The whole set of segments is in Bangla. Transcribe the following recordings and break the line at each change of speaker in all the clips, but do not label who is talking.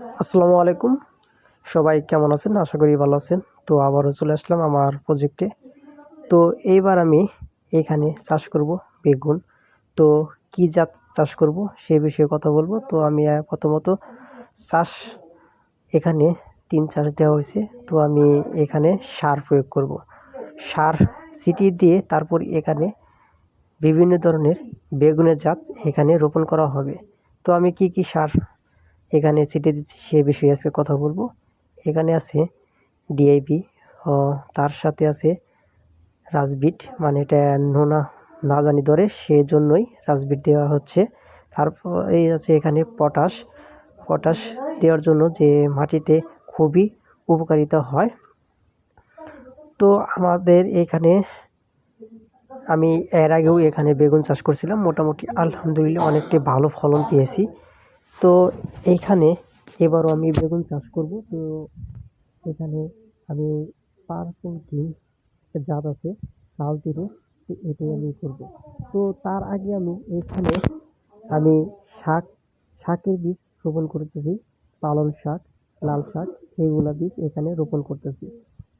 আসসালামু আলাইকুম। সবাই কেমন আছেন? আশা করি ভালো আছেন। তো আবারও চলে আসলাম আমার প্রজেক্টে তো এইবার আমি এখানে চাষ করব বেগুন। তো কি জাত চাষ করব সেই বিষয়ে কথা বলব। তো আমি প্রথমত চাষ এখানে তিন চাষ দেওয়া হয়েছে। তো আমি এখানে সার প্রয়োগ করব। সার সিটি দিয়ে তারপর এখানে বিভিন্ন ধরনের বেগুনের জাত এখানে রোপণ করা হবে। তো আমি কি কি সার এখানে ছিটে দিচ্ছি সে বিষয়ে আজকে কথা বলব। এখানে আছে ডিআইবি তার সাথে আছে রাজবিট মানে এটা নোনা, না জানি ধরে, সেজন্যই রাজবিট দেওয়া হচ্ছে। তারপর এই আছে এখানে পটাশ। পটাশ দেওয়ার জন্য যে মাটিতে খুবই উপকারিতা হয়। তো আমাদের এখানে আমি এর আগেও এখানে বেগুন চাষ করছিলাম। মোটামুটি আলহামদুলিল্লাহ অনেকটি ভালো ফলন পেয়েছি। তো এইখানে এবারও আমি বেগুন চাষ করব। তো এখানে আমি কিং জাত আছে লাল তীরে এটাই আমি করব। তো তার আগে আমি এখানে আমি শাক, শাকের বীজ রোপণ করতেছি, পালং শাক, লাল শাক এইগুলা বীজ এখানে রোপণ করতেছি।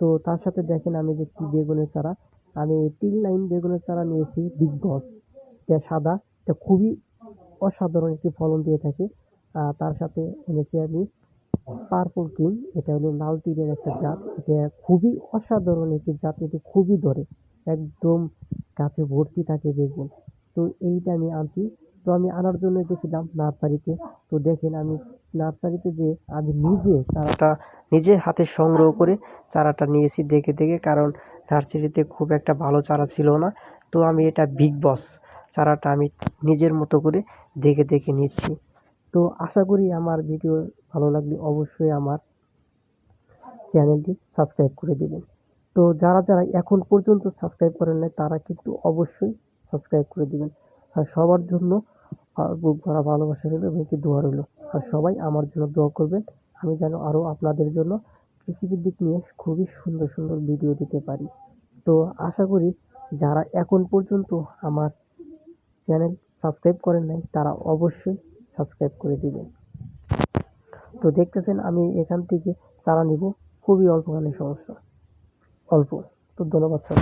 তো তার সাথে দেখেন আমি যে কি বেগুনের চারা, আমি তিন লাইন বেগুনের চারা নিয়েছি, বিগ বস। এটা সাদা, এটা খুবই অসাধারণ একটি ফলন দিয়ে থাকে। তার সাথে এনেছি আমি পার্পল কিং এটা হলো লাল তীরের একটা জাত। এটা খুবই অসাধারণ একটি জাত, এটি খুবই ধরে, একদম গাছে ভর্তি থাকে বেগুন। তো এইটা আমি আনছি। তো আমি আনার জন্য গেছিলাম নার্সারিতে। তো দেখেন আমি নার্সারিতে যে আমি নিজে চারাটা নিজের হাতে সংগ্রহ করে চারাটা নিয়েছি দেখে দেখে, কারণ নার্সারিতে খুব একটা ভালো চারা ছিল না। তো আমি এটা বিগ বস চারাটা আমি নিজের মতো করে দেখে দেখে নিচ্ছি। তো আশা করি আমার ভিডিও ভালো লাগলে অবশ্যই আমার চ্যানেলটি সাবস্ক্রাইব করে দেবেন। তো যারা যারা এখন পর্যন্ত সাবস্ক্রাইব করেন নাই, তারা কিন্তু অবশ্যই সাবস্ক্রাইব করে দেবেন। আর সবার জন্য বুক ভরা ভালোবাসা রইল এবং কি দোয়া রইল। আর সবাই আমার জন্য দোয়া করবেন। আমি যেন আরও আপনাদের জন্য কৃষিভিত্তিক নিয়ে খুবই সুন্দর সুন্দর ভিডিও দিতে পারি। তো আশা করি যারা এখন পর্যন্ত আমার চ্যানেল সাবস্ক্রাইব করেন নাই, তারা অবশ্যই সাবস্ক্রাইব করে দিবেন। তো দেখতেছেন, আমি এখান থেকে চারা নিব। খুবই অল্পখানি সমস্যা। অল্প। তো ধন্যবাদ, স্যার।